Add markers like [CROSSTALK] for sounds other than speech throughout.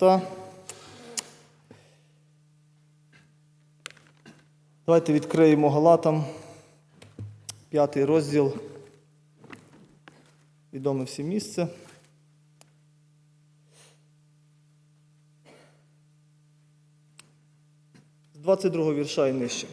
Христа. Давайте відкриємо Галатам, п'ятий розділ. Відоме всі місце. З 22 вірша і нижче.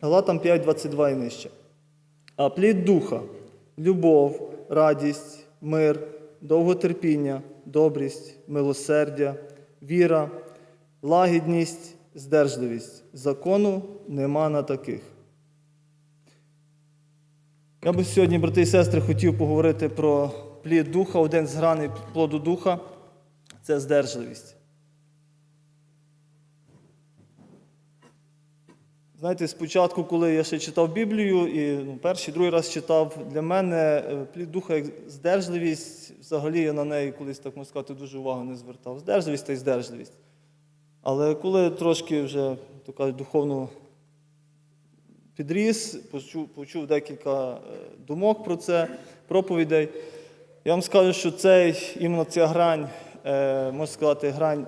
Галатам 5, 22 і нижче. А плід духа, любов, радість, мир, довготерпіння, добрість, милосердя, віра, лагідність, здержливість. Закону нема на таких. Я би сьогодні, брати і сестри, хотів поговорити про плід духа, один з граней плоду духа це здержливість. Знаєте, спочатку, коли я ще читав Біблію, і ну, перший, другий раз читав, для мене е, плід духа як здержливість, взагалі я на неї колись, так можна сказати, дуже увагу не звертав. Здержливість та й здержливість. Але коли трошки вже то кажуть, духовно підріс, почув, почув декілька е, думок про це, проповідей, я вам скажу, що цей, іменно ця грань, е, можна сказати, грань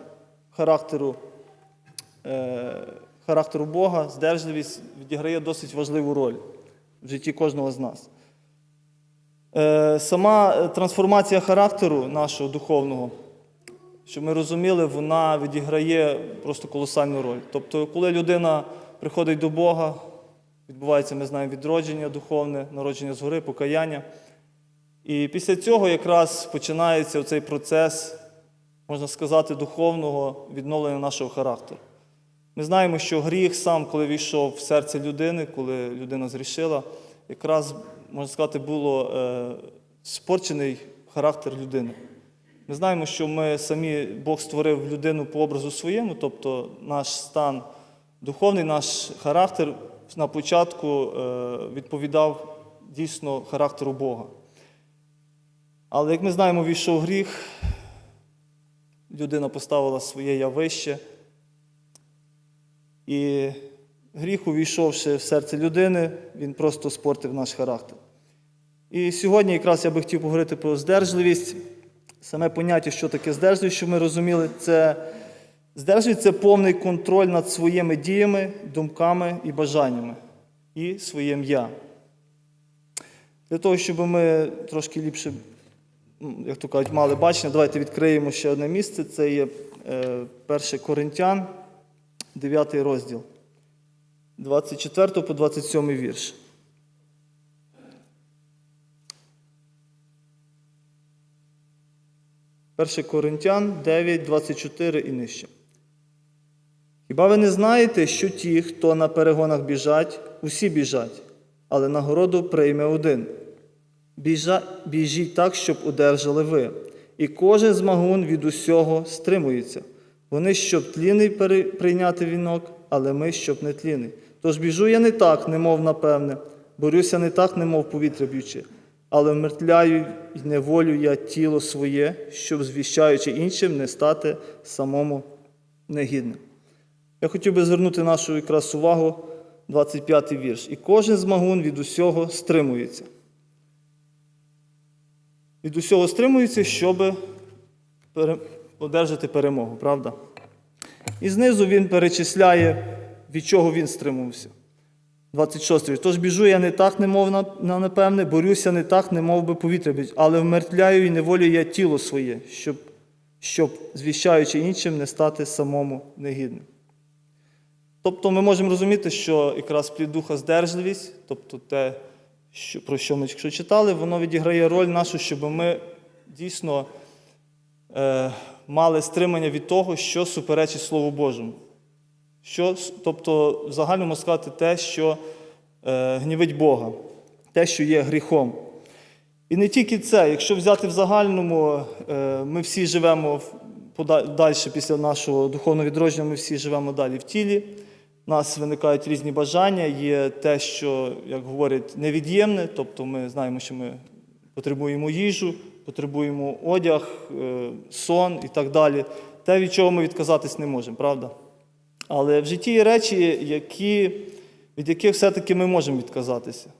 характеру. Характеру Бога, здержливість відіграє досить важливу роль в житті кожного з нас. Е, Сама е, трансформація характеру нашого духовного, щоб ми розуміли, вона відіграє просто колосальну роль. Тобто, коли людина приходить до Бога, відбувається, ми знаємо, відродження духовне, народження згори, покаяння. І після цього якраз починається цей процес, можна сказати, духовного відновлення нашого характеру. Ми знаємо, що гріх сам, коли війшов в серце людини, коли людина зрішила, якраз, можна сказати, було е, спорчений характер людини. Ми знаємо, що ми самі Бог створив людину по образу своєму, тобто наш стан духовний, наш характер на початку е, відповідав дійсно характеру Бога. Але як ми знаємо, війшов гріх, людина поставила своє я вище. І гріх, увійшовши в серце людини, він просто спортив наш характер. І сьогодні якраз я би хотів поговорити про здержливість. Саме поняття, що таке здержливість, щоб ми розуміли, це здержливість це повний контроль над своїми діями, думками і бажаннями і своїм я. Для того, щоб ми трошки ліпше, як то кажуть, мали бачення, давайте відкриємо ще одне місце. Це є е, 1 Коринтян. 9 розділ, 24 по 27 вірш. Перше Коринтян 9, 24 і нижче. Хіба ви не знаєте, що ті, хто на перегонах біжать, усі біжать, але нагороду прийме один. Біжа, біжіть так, щоб одержали ви. І кожен змагун від усього стримується. Вони, щоб тліний прийняти вінок, але ми, щоб не тліний. Тож біжу я не так, немов напевне, борюся не так, немов повітря б'ючи, але вмертвляю й неволю я тіло своє, щоб, звіщаючи іншим, не стати самому негідним. Я хотів би звернути нашу якраз увагу, 25 вірш. І кожен змагун від усього стримується. Від усього стримується, щоб одержати перемогу, правда? І знизу він перечисляє, від чого він стримувався. 26. вірш. Тож біжу я не так, немов на, на борюся не так, немов би повітря бить, але вмертвляю і неволю я тіло своє, щоб, щоб, звіщаючи іншим, не стати самому негідним. Тобто ми можемо розуміти, що якраз плід духа здержливість, тобто те, що, про що ми читали, воно відіграє роль нашу, щоб ми дійсно е, мали стримання від того, що суперечить Слову Божому. Що, тобто, в загальному сказати те, що е, гнівить Бога, те, що є гріхом. І не тільки це, якщо взяти в загальному, е, ми всі живемо далі після нашого духовного відродження, ми всі живемо далі в тілі. У нас виникають різні бажання, є те, що, як говорять, невід'ємне, тобто ми знаємо, що ми потребуємо їжу, потребуємо одяг, е, сон і так далі. Те, від чого ми відказатись не можемо, правда? Але в житті є речі, які, від яких все-таки ми можемо відказатися.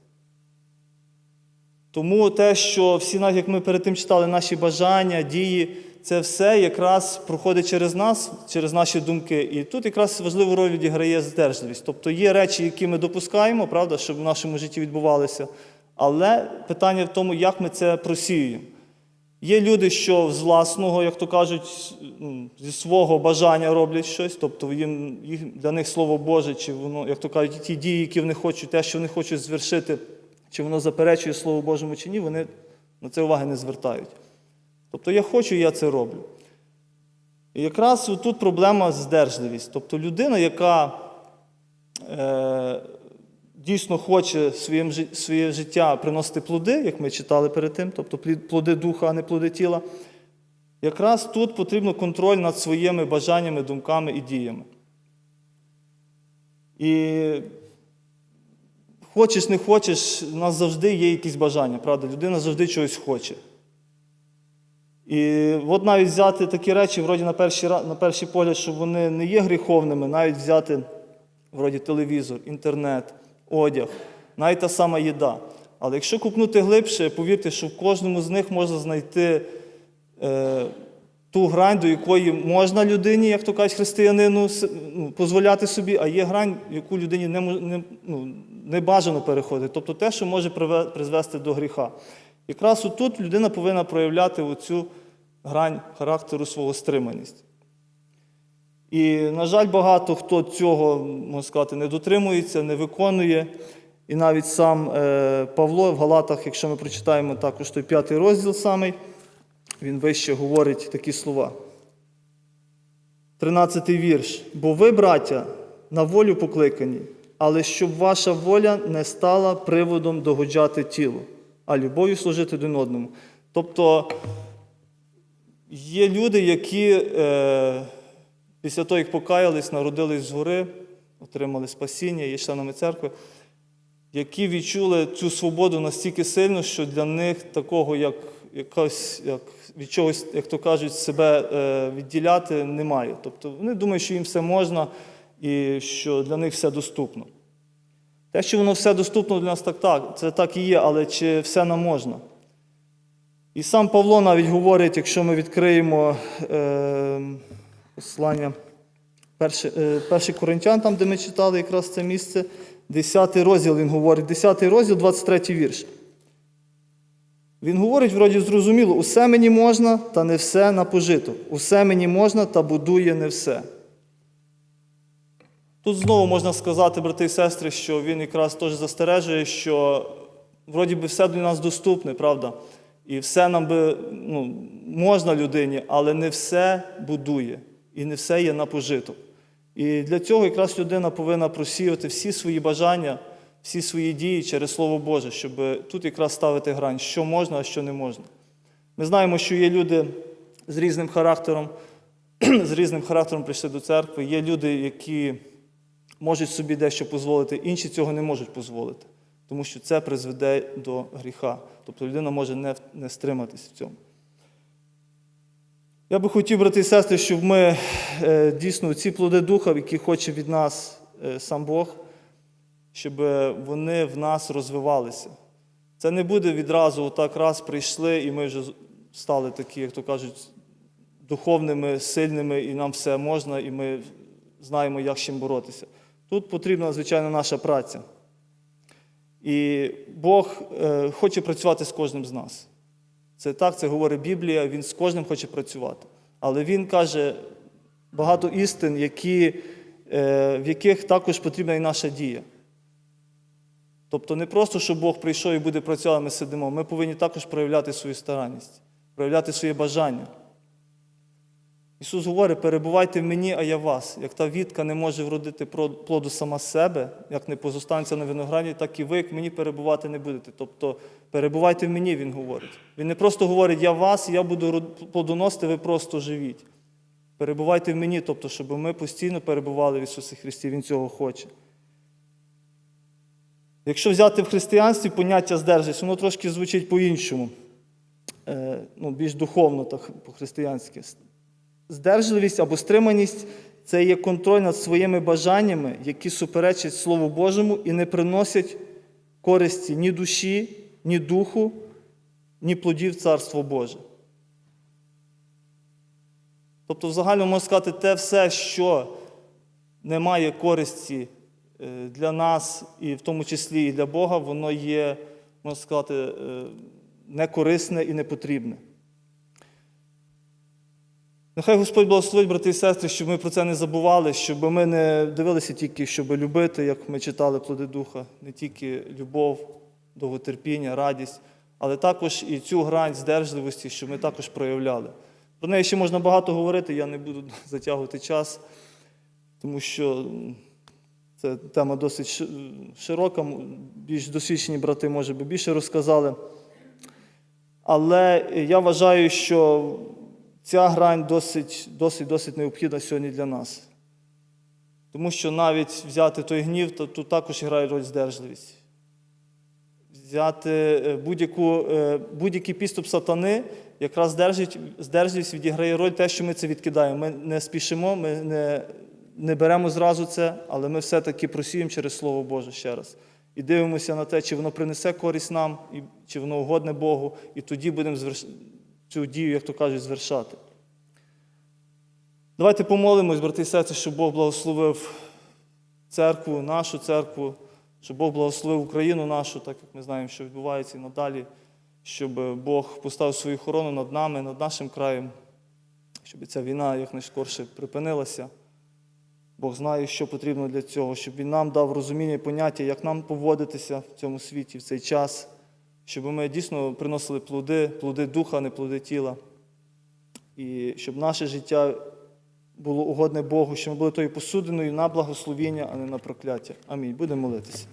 Тому те, що всі, як ми перед тим читали, наші бажання, дії, це все якраз проходить через нас, через наші думки. І тут якраз важливу роль відіграє здержливість. Тобто є речі, які ми допускаємо, правда, щоб в нашому житті відбувалися. Але питання в тому, як ми це просіюємо. Є люди, що з власного, як то кажуть, ну, зі свого бажання роблять щось, тобто їм, їх, для них слово Боже, чи воно, як то кажуть, ті дії, які вони хочуть, те, що вони хочуть звершити, чи воно заперечує Слову Божому чи ні, вони на це уваги не звертають. Тобто я хочу, я це роблю. І якраз тут проблема здержливість. Тобто людина, яка е, дійсно хоче своїм, своє життя приносити плоди, як ми читали перед тим, тобто плоди духа, а не плоди тіла, якраз тут потрібно контроль над своїми бажаннями, думками і діями. І хочеш, не хочеш, у нас завжди є якісь бажання, правда? Людина завжди чогось хоче. І от навіть взяти такі речі, вроді на перший, на перший погляд, що вони не є гріховними, навіть взяти вроді телевізор, інтернет, одяг, навіть та сама їда. Але якщо купнути глибше, повірте, що в кожному з них можна знайти е, ту грань, до якої можна людині, як то кажуть, християнину, ну, дозволяти собі, а є грань, яку людині не, не, ну, не бажано переходити. Тобто те, що може призвести до гріха. Якраз отут людина повинна проявляти оцю грань характеру свого стриманість. І, на жаль, багато хто цього, можна сказати, не дотримується, не виконує. І навіть сам е, Павло в Галатах, якщо ми прочитаємо також той п'ятий розділ самий, він вище говорить такі слова. 13 вірш. Бо ви, браття, на волю покликані, але щоб ваша воля не стала приводом догоджати тілу, а любов'ю служити один одному. Тобто є люди, які е, після того, як покаялись, народились згори, отримали спасіння, є членами церкви, які відчули цю свободу настільки сильно, що для них такого, як якось, як від чогось, як то кажуть, себе е, відділяти немає. Тобто вони думають, що їм все можна і що для них все доступно. Те, що воно все доступно для нас, так, так, це так і є, але чи все нам можна? І сам Павло навіть говорить, якщо ми відкриємо е, послання е, перший Коринтян, там, де ми читали якраз це місце, 10 розділ він говорить, 10 розділ, 23 вірш. Він говорить, вроді зрозуміло, усе мені можна, та не все на пожиток. Усе мені можна, та будує не все. Тут знову можна сказати, брати і сестри, що він якраз теж застережує, що вроді би все для нас доступне, правда? І все нам би ну, можна людині, але не все будує і не все є на пожиток. І для цього якраз людина повинна просіяти всі свої бажання, всі свої дії через Слово Боже, щоб тут якраз ставити грань, що можна, а що не можна. Ми знаємо, що є люди з різним характером, [CLEARS THROAT] з різним характером прийшли до церкви. Є люди, які можуть собі дещо дозволити, інші цього не можуть дозволити, тому що це призведе до гріха. Тобто людина може не, не стриматися в цьому. Я би хотів, брати і сестри, щоб ми е, дійсно ці плоди духа, які хоче від нас е, сам Бог, щоб вони в нас розвивалися. Це не буде відразу отак раз прийшли, і ми вже стали такі, як то кажуть, духовними, сильними, і нам все можна, і ми знаємо, як з чим боротися. Тут потрібна, звичайно, наша праця. І Бог е, хоче працювати з кожним з нас. Це так, це говорить Біблія, Він з кожним хоче працювати. Але Він каже багато істин, які, е, в яких також потрібна і наша дія. Тобто не просто, що Бог прийшов і буде працювати, ми сидимо. Ми повинні також проявляти свою старанність, проявляти своє бажання. Ісус говорить, перебувайте в мені, а я вас. Як та вітка не може вродити плоду сама себе, як не позостанеться на винограді, так і ви, як мені перебувати не будете. Тобто перебувайте в мені, Він говорить. Він не просто говорить, я вас, я буду плодоносити, ви просто живіть. Перебувайте в мені, тобто, щоб ми постійно перебували в Ісусі Христі, Він цього хоче. Якщо взяти в християнстві поняття здержаність, воно трошки звучить по-іншому, Е, ну, більш духовно, так по-християнськи. Здержливість або стриманість це є контроль над своїми бажаннями, які суперечать Слову Божому і не приносять користі ні душі, ні духу, ні плодів Царство Боже. Тобто, в загальному можна сказати, те все, що не має користі е, для нас, і в тому числі і для Бога, воно є, можна сказати, е, некорисне і непотрібне. Нехай Господь благословить, брати і сестри, щоб ми про це не забували, щоб ми не дивилися тільки, щоб любити, як ми читали плоди Духа, не тільки любов, довготерпіння, радість, але також і цю грань здержливості, щоб ми також проявляли. Про неї ще можна багато говорити, я не буду [LAUGHS] затягувати час, тому що це тема досить широка, більш досвідчені брати, може би, більше розказали. Але я вважаю, що ця грань досить, досить, досить необхідна сьогодні для нас. Тому що навіть взяти той гнів, то тут також грає роль здержливість. Взяти е, е, будь-який підступ сатани, якраз здержливість відіграє роль те, що ми це відкидаємо. Ми не спішимо, ми не, не беремо зразу це, але ми все-таки просіємо через Слово Боже ще раз. І дивимося на те, чи воно принесе користь нам, і чи воно угодне Богу, і тоді будемо. Цю дію, як то кажуть, звершати. Давайте помолимось, брати і сестри, щоб Бог благословив церкву, нашу церкву, щоб Бог благословив Україну нашу, так як ми знаємо, що відбувається і надалі, щоб Бог поставив свою охорону над нами, над нашим краєм, щоб ця війна якнайскорше припинилася. Бог знає, що потрібно для цього, щоб Він нам дав розуміння і поняття, як нам поводитися в цьому світі в цей час, щоб ми дійсно приносили плоди, плоди духа, а не плоди тіла. І щоб наше життя було угодне Богу, щоб ми були тою посудиною на благословіння, а не на прокляття. Амінь. Будемо молитися.